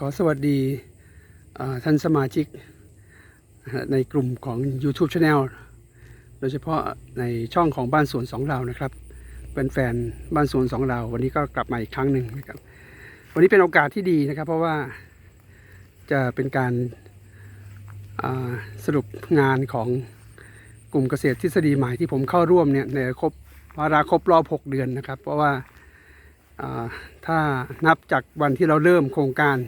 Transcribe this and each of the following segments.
ขอสวัสดีท่านสมาชิกในกลุ่มของ YouTube Channel โดยเฉพาะในช่องของบ้านสวนสองเรานะครับเป็นแฟนบ้านสวนสองเรา วันนี้ก็กลับมาอีกครั้งหนึ่งนะครับ วันนี้เป็นโอกาสที่ดีนะครับ เพราะว่าจะเป็นการาสรุปงานของกลุ่มเกษตรทฤษฎีใหม่ที่ผมเข้าร่วมเนี่ยในครบวาระครบรอบ 6 เดือนนะครับ เพราะว่าอ่าถ้านับจากวันที่เราเริ่มโครงการ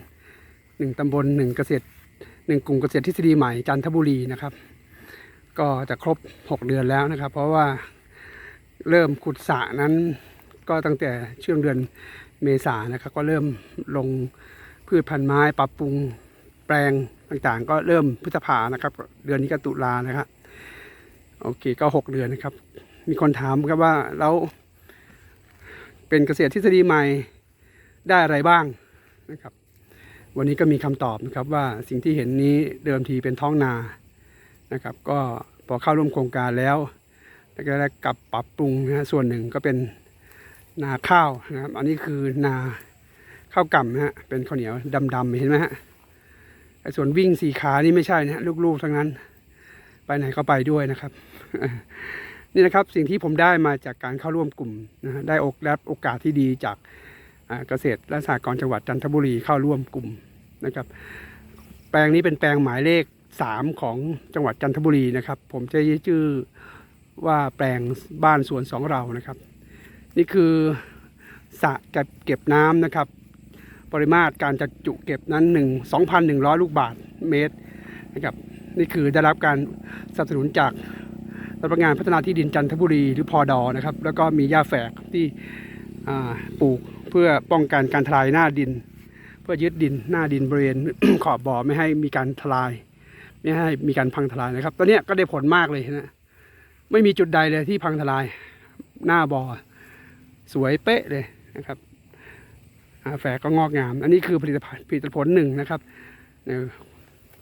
หนึ่งตำบลหนึ่งเกษตรหนึ่งกลุ่มเกษตรทฤษฎีใหม่จันทบุรีนะครับ ก็จะครบ 6 เดือนแล้วนะครับ เพราะว่าเริ่มขุดสระนั้น ก็ตั้งแต่ช่วงเดือนเมษานะครับ ก็เริ่มลงพืชพันธุ์ไม้ปรับปรุงแปลงต่างๆ ก็เริ่มพฤษภานะครับ เดือนนี้ก็ตุลานะครับโอเคก็ 6 เดือนนะครับ มีคนถามครับว่าแล้วเป็นเกษตรทฤษฎีใหม่ได้อะไรบ้างนะครับ วันนี้ก็มีคำตอบนะครับว่าสิ่งที่เห็นนี้เดิมทีเป็นท้องนานะครับ ก็พอเข้าร่วมโครงการแล้วแล้วก็ได้กลับปรับปรุงนะฮะส่วนหนึ่งก็เป็นนาข้าวนะครับ อันนี้คือนาข้าวกล่ำนะฮะเป็นข้าวเหนียวดำๆเห็นไหมฮะไอ้ส่วนวิ่งสี่ขานี่ไม่ใช่นะฮะลูกๆทั้งนั้น ไปไหนก็ไปด้วยนะครับ นี่นะครับสิ่งที่ผมได้มาจากการเข้าร่วมกลุ่มนะฮะได้อกรับโอกาสที่ดีจากเกษตรและสหกรณ์จังหวัดจันทบุรีเข้าร่วมกลุ่ม นะครับ แปลงนี้เป็นแปลงหมายเลข 3 ของจังหวัดจันทบุรีนะครับ ผมจะชื่อว่าแปลงบ้านสวนสองเรานะครับ นี่คือสระเก็บเก็บน้ำนะครับ ปริมาตรการจัดจุเก็บนั้น 1 2,100 ลูกบาทเมตรนะครับนี่คือได้รับการสนับสนุนจากสำนักงานพัฒนาที่ดินจันทบุรีหรือพอดอนะครับ แล้วก็มีหญ้าแฝกที่ปลูกเพื่อป้องกันการทลายหน้าดิน พื่อยึดดินหน้าดินบริเวณขอบบ่อไม่ให้มีการทลาย ไม่ให้มีการพังทลายนะครับตอนนี้ก็ได้ผลมากเลยนะไม่มีจุดใดเลยที่พังทลาย หน้าบ่อสวยเป๊ะเลยนะครับแฝกก็งอกงาม อันนี้คือผลิตภัณฑ์ผลิตผลหนึ่งนะครับ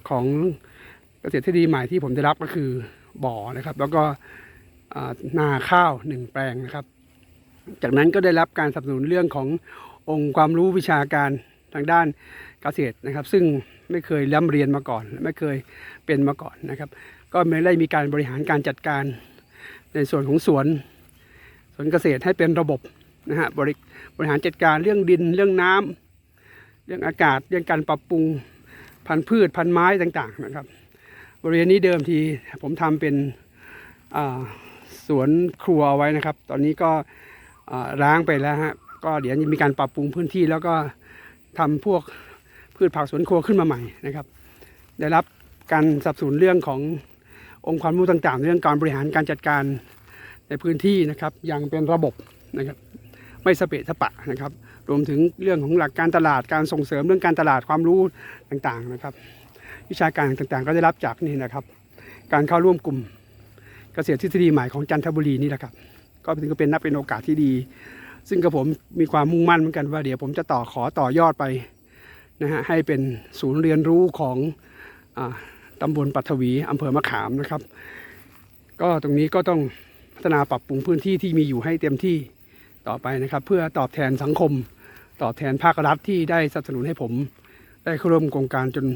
ของเกษตรทฤษฎีใหม่ที่ผมได้รับก็คือบ่อนะครับ แล้วก็นาข้าวหนึ่งแปลงนะครับ จากนั้นก็ได้รับการสนับสนุนเรื่องขององค์ความรู้วิชาการ ทางด้านเกษตรนะครับ ซึ่งไม่เคยร่ำเรียนมาก่อน ไม่เคยเป็นมาก่อนนะครับ ก็ไม่ได้มีการบริหารการจัดการในส่วนของสวนสวนเกษตรให้เป็นระบบนะฮะบริบริหารจัดการเรื่องดินเรื่องน้ำเรื่องอากาศเรื่องการปรับปรุงพันธุ์พืชพันธุ์ไม้ต่างๆนะครับบริเวณนี้เดิมทีผมทำเป็นสวนครัวเอาไว้นะครับ ตอนนี้ก็ร้างไปแล้วฮะก็เดี๋ยวจะมีการปรับปรุงพื้นที่แล้วก็ ทำพวกพืชผักสวนครัวขึ้นมาใหม่นะครับ ได้รับการสนับสนุนเรื่องขององค์ความรู้ต่างๆ เรื่องการบริหารการจัดการในพื้นที่นะครับอย่างเป็นระบบนะครับไม่สเปะสปะนะครับ รวมถึงเรื่องของหลักการตลาดการส่งเสริมเรื่องการตลาดความรู้ต่างๆนะครับ วิชาการต่างๆ ก็ได้รับจากนี่นะครับ การเข้าร่วมกลุ่มเกษตรทฤษฎีใหม่ของจันทบุรีนี่แหละครับ ก็ถือว่าเป็นนับเป็นโอกาสที่ดี ซึ่งกับผมมีความมุ่งมั่นเหมือนกันว่าเดี๋ยวผมจะต่อขอต่อยอดไปนะฮะให้เป็นศูนย์เรียนรู้ของอาตำบลปัทวีอำเภอมะขามนะครับ ก็ตรงนี้ก็ต้องพัฒนาปรับปรุงพื้นที่ที่มีอยู่ให้เต็มที่ต่อไปนะครับ เพื่อตอบแทนสังคม ตอบแทนภาครัฐที่ได้สนับสนุนให้ผม ได้เข้าร่วมโครงการจน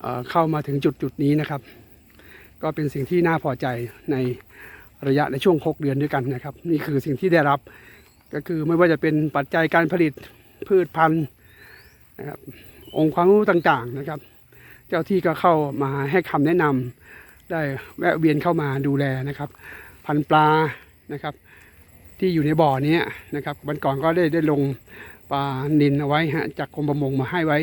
เเข้ามาถึงจุดจุดนี้นะครับ ก็เป็นสิ่งที่น่าพอใจในระยะในช่วง 6 เดือนด้วยกันนะครับ นี่คือสิ่งที่ได้รับ ก็คือไม่ว่าจะเป็นปัจจัยการผลิตพืชพันธุ์นะครับองค์ความรู้ต่างๆนะครับ เจ้าที่ก็เข้ามาให้คำแนะนำได้แวะเวียนเข้ามาดูแลนะครับ พันปลานะครับ ที่อยู่ในบ่อนี้นะครับวันก่อนก็ได้ได้ลงปลานินเอาไว้ฮะจากกรมประมงมาให้ไว้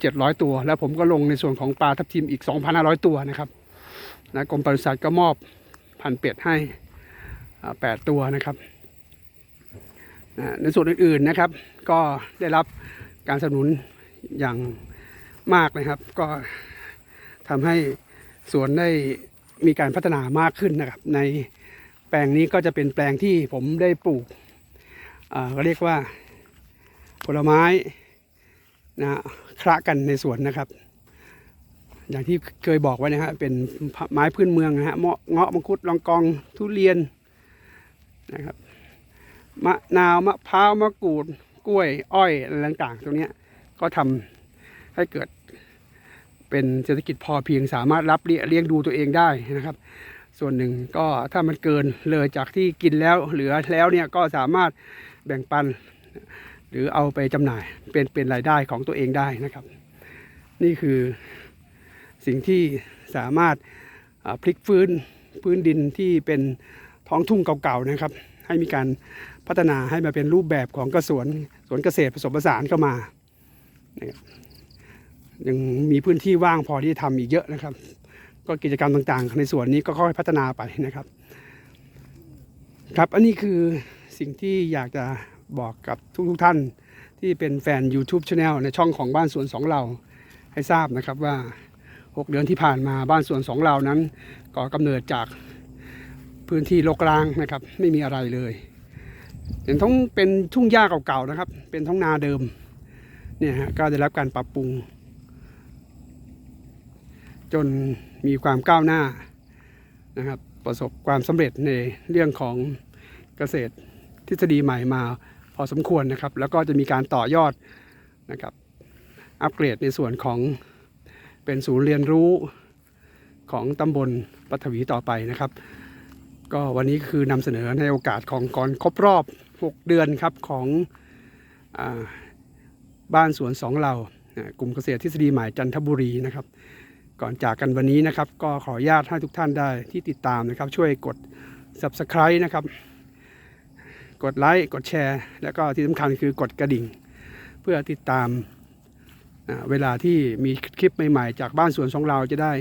เจ็ดร้อยตัว แล้วผมก็ลงในส่วนของปลาทับทิมอีก 2,500 ตัวนะครับนะกรมปศุสัตว์ก็มอบพันเป็ดให้อ่าแปดตัวนะครับ ในส่วนอื่นๆนะครับ ก็ได้รับการสนับสนุนอย่างมากนะครับ ก็ทำให้สวนได้มีการพัฒนามากขึ้นนะครับ ในแปลงนี้ก็จะเป็นแปลงที่ผมได้ปลูกอ่าก็เรียกว่าผลไม้นะคละกันในสวนนะครับ อย่างที่เคยบอกไว้นะฮะเป็นไม้พื้นเมืองนะฮะเมาะเงาะมังคุดลองกองทุเรียนนะครับ มะนาวมะพร้าวมะกรูด กล้วย อ้อยอะไรต่างๆ ตรงนี้ก็ทำให้เกิดเป็นเศรษฐกิจพอเพียงสามารถรับเลี้ยงดูตัวเองได้นะครับ ส่วนหนึ่งก็ถ้ามันเกินเลยจากที่กินแล้วเหลือแล้วเนี่ยก็สามารถแบ่งปัน หรือเอาไปจำหน่ายเป็นเป็นรายได้ของตัวเองได้นะครับ นี่คือสิ่งที่สามารถพลิกฟื้นพื้นดินที่เป็นท้องทุ่งเก่าๆนะครับ ให้มีการพัฒนาให้มาเป็นรูปแบบของกระสวนสวนเกษตรผสมผสานเข้ามานะครับยังมีพื้นที่ว่างพอที่จะทำอีกเยอะนะครับ ก็กิจกรรมต่างๆ ในส่วนนี้ก็ค่อยพัฒนาไปนะครับ ครับอันนี้คือสิ่งที่อยากจะบอกกับทุกๆท่านที่เป็นแฟน YouTube Channel ในช่องของบ้านสวนสองเรา ให้ทราบนะครับว่า 6 เดือนที่ผ่านมาบ้านสวนสองเรานั้นก่อกำเนิดจาก พื้นที่โลกร้างนะครับ ไม่มีอะไรเลยเป็นท้องเป็นทุ่งหญ้าเก่าๆนะครับ เป็นท้องนาเดิมเนี่ยฮะก็ได้รับการปรับปรุง จนมีความก้าวหน้านะครับ ประสบความสำเร็จในเรื่องของเกษตรทฤษฎีใหม่มาพอสมควรนะครับ แล้วก็จะมีการต่อยอดนะครับอัปเกรดในส่วนของเป็นศูนย์เรียนรู้ของตำบลปัทวีต่อไปนะครับ ก็วันนี้คือนำเสนอในโอกาสของก่อนครบรอบ 6 เดือนครับของอบ้านสวนสองเราอ่ากลุ่มเกษตรทฤษฎีใหม่จันทบุรีนะครับ ก่อนจากกันวันนี้นะครับ ก็ขออนุญาตให้ทุกท่านได้ที่ติดตามนะครับ ช่วยกด subscribe นะครับ กดไลค์กดแชร์ แล้วก็ที่สำคัญคือกดกระดิ่ง เพื่อติดตามเวลาที่มีคลิปใหม่ๆ จากบ้านสวนของเราจะได้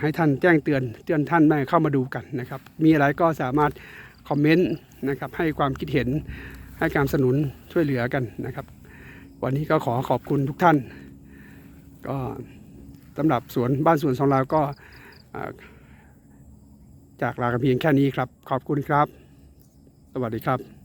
ให้ท่านแจ้งเตือนเตือนท่านได้เข้ามาดูกันนะครับ มีอะไรก็สามารถคอมเมนต์นะครับให้ความคิดเห็นให้การสนุนช่วยเหลือกันนะครับ วันนี้ก็ขอขอบคุณทุกท่าน ก็สำหรับสวนบ้านสวนของเราก็จากลากันเพียงแค่นี้ครับ ขอบคุณครับ สวัสดีครับ